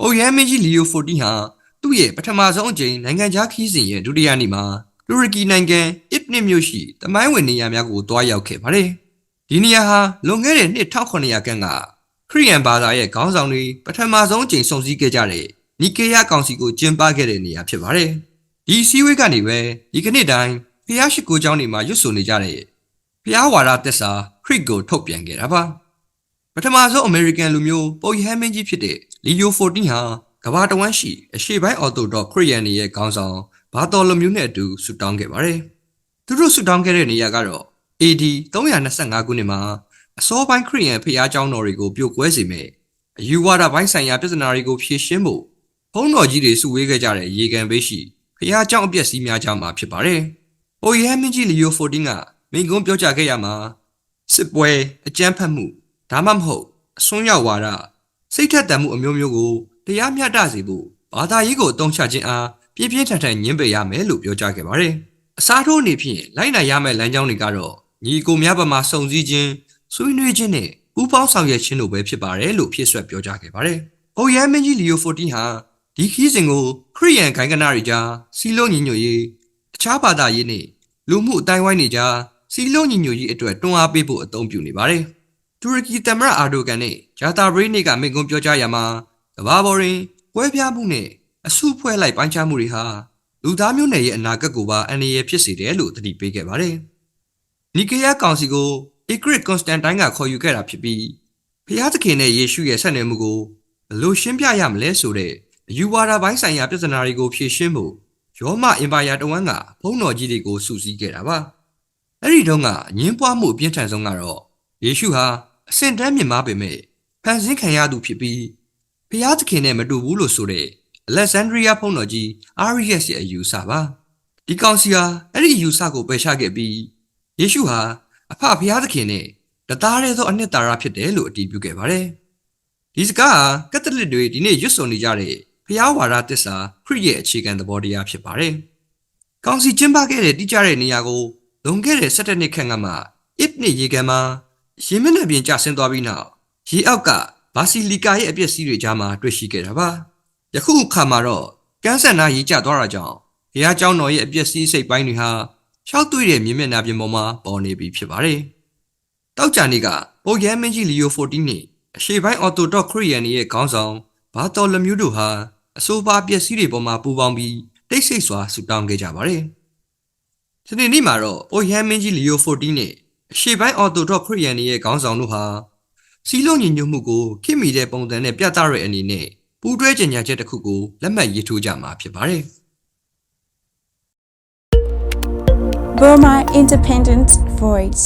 ။အိုယမ်မင်းကြီးလီယိုဖိုတီဟာသူ့ရဲ့ပထမဆုံးအကြိမ်နိုင်ငံခြားခီးစဉ်ရဲ့ဒုတိယနေ့မှာတူရကီနိုင်ငံအစ်နစ်မြို့ရှိတမိုင်းဝင်နေရာများကိုတွားရောက်ခဲ့ပါတယ်။ဒီနေရာဟာလွန်ခဲ့တဲ့နှစ်1900ခန့်ကခရီးယန်ဘာသာရဲ့ခေါင်းဆောင်တွေပထမဆုံးအကြိမ်ဆုံစည်းခဲ့ကြတဲ့နီကေးယားကောင်စီကိုကျင်းပခဲ့တဲ့နေရာဖြစ်ပါတယ်။ဒီစည်းဝေးကနေပဲဒီကနေ့တိုင်းဖျားရှိကိုကျောင်းတွေမှာရွတ်ဆိုနေကြတဲ့ဖျားဝါဒသစ္စာခရစ်ကိုထုတ်ပြန်ခဲ့တာပါ။ ပထမဆုံးအမေရိကန်လူမျိုးပုပ်ရဟန်းမင်းကြီးဖြစ်တဲ့လီယို14ဟာကမ္ဘာတဝန်းရှိအရှေ့ပိုင်းအော်သိုဒေါခရစ်ယာန်တွေရဲ့ခေါင်းဆောင်ဘာတော်လိုမျိုးနဲ့အတူဆုတောင်းခဲ့ပါတယ်။သူတို့ဆုတောင်းခဲ့တဲ့နေရာကတော့ AD 325ခုနှစ်မှာအစောပိုင်းခရစ်ယာန်ဖျားเจ้าတော်တွေကိုပြိုကွဲစေမဲ့အယူဝါဒပိုင်းဆိုင်ရာပြဿနာတွေကိုဖြေရှင်းဖို့ဘုန်းတော်ကြီးတွေစုဝေးခဲ့ကြတဲ့ရေကန်ဘေးရှိဖျားเจ้าအပြက်စီးများကြောင်းမှာဖြစ်ပါတယ်။ပုပ်ရဟန်းမင်းကြီးလီယို14ကမိန့်ခွန်းပြောကြားခဲ့ရမှာ စစ်ပွဲအကြမ်းဖက်မှု ဒါမှမဟုတ်အစွန်းရောက်ဝါဒစိတ်ထက်သန်မှုအမျိုးမျိုးကိုတရားမျှတစေဖို့ဘာသာရေးကိုအသုံးချခြင်းအားပြင်းပြင်းထန်ထန်ညှင်းပယ်ရမယ်လို့ပြောကြားခဲ့ပါတယ်။အစားထိုးအနေဖြင့်လိုက်နိုင်ရမယ့်လမ်းကြောင်းတွေကတော့ညီကိုများပမာစုံစည်းခြင်းဆွေးနွေးခြင်းနဲ့ပူးပေါင်းဆောင်ရွက်ခြင်းတို့ပဲဖြစ်ပါတယ်လို့ဖြည့်ဆွတ်ပြောကြားခဲ့ပါတယ်။အိုယမ်မင်းကြီးလီယို14ဟာဒီခီးစဉ်ကိုခရီးယန်ဂိုင်းကနာတွေကြားစီလုံးညီညွတ်ရေးအခြားဘာသာရေးနဲ့လူမှုအတိုင်းဝိုင်းတွေကြားစီလုံးညီညွတ်ရေးအတွက်တွန်းအားပေးဖို့အသုံးပြုနေပါတယ်။ တူရကီသမ္မတအာဒိုဂန်နဲ့ဂျာတာဘရိနေကမိန့်ခွန်းပြောကြားရမှာကမ္ဘာပေါ်တွင်ကွဲပြားမှုနဲ့အစုဖွဲ့လိုက်ပိုင်းခြားမှုတွေဟာလူသားမျိုးနွယ်ရဲ့အနာဂတ်ကိုပါအန္တရာယ်ဖြစ်စေတယ်လို့သတိပေးခဲ့ပါတယ်။နီကေယကောင်စီကိုအီဂရစ်ကွန်စတန်တိုင်းကခေါ်ယူခဲ့တာဖြစ်ပြီးဖျားသခင်နဲ့ယေရှုရဲ့ဆက်နွယ်မှုကိုဘယ်လိုရှင်းပြရမလဲဆိုတဲ့အယူဝါဒပိုင်းဆိုင်ရာပြဿနာတွေကိုဖြေရှင်းဖို့ရောမအင်ပါယာတဝန်းကဘုန်းတော်ကြီးတွေကိုစုစည်းခဲ့တာပါ။အဲ့ဒီတုန်းကအငင်းပွားမှုအပြင်းထန်ဆုံးကတော့ယေရှုဟာ အစင်တန်းမြင်မာပေမဲ့ဖန်ဆင်းခံရသူဖြစ်ပြီးဖျားသခင်နဲ့မတူဘူးလို့ဆိုတဲ့အလက်ဇန်ဒရီးယားဘုန်းတော်ကြီးအာရီယက်စ်ရဲ့အယူဆပါဒီကောင်စီဟာအဲ့ဒီအယူဆကိုပယ်ချခဲ့ပြီးယေရှုဟာအဖဖျားသခင်နဲ့တသားတည်းသောအနှစ်သာရဖြစ်တယ်လို့အတည်ပြုခဲ့ပါတယ်ဒီစကားဟာကက်သလစ်တွေဒီနေ့ရွတ်ဆိုနေကြတဲ့ဖျားဝါဒတစ္ဆာခရစ်ရဲ့အခြေခံသဘောတရားဖြစ်ပါတယ်ကောင်စီကျင်းပခဲ့တဲ့တိကျတဲ့နေရာကိုလွန်ခဲ့တဲ့17နှစ်ခန့်ကမှအစ်နစ်ရေကန်မှာ ရေမျက်နှာပြင်ကျဆင်းသွားပြီးနောက်ရေအောက်ကဘာစီလီကာရဲ့အပျက်စီးတွေကြားမှာတွေ့ရှိခဲ့တာပါယခုအခါမှာတော့ကန်းဆန်နာရေကျသွားတာကြောင့်ဘုရားကျောင်းတော်ရဲ့အပျက်စီးစိတ်ပိုင်းတွေဟာရှောက်သွေ့တဲ့မြင်းမျက်နှာပြင်ပေါ်မှာပေါ်နေပြီဖြစ်ပါတယ်တောက်ကြနေ့ကပိုရန်မင်းကြီးလီယို14နှစ်အရှေ့ပိုင်းအော်တိုဒေါခရီးယန်ရဲ့ခေါင်းဆောင်ဘာတော်လမျိုးတို့ဟာအဆိုပါပျက်စီးတွေပေါ်မှာပူပေါင်းပြီးတိတ်ဆိတ်စွာဆူတောင်းခဲ့ကြပါတယ်ဒီနေ့နေ့မှာတော့ပိုရန်မင်းကြီးလီယို14နှစ် အရှေ့ပိုင်းအော်တိုဒေါခရီးယန်ရဲ့ခေါင်းဆောင်တို့ဟာစီလုံးညီညွတ်မှုကိုခင်မီတဲ့ပုံစံနဲ့ပြသတဲ့အနေနဲ့ပူးတွဲကြေညာချက်တစ်ခုကိုလက်မှတ်ရေးထိုးကြမှာဖြစ်ပါတယ် Burma Independent Voice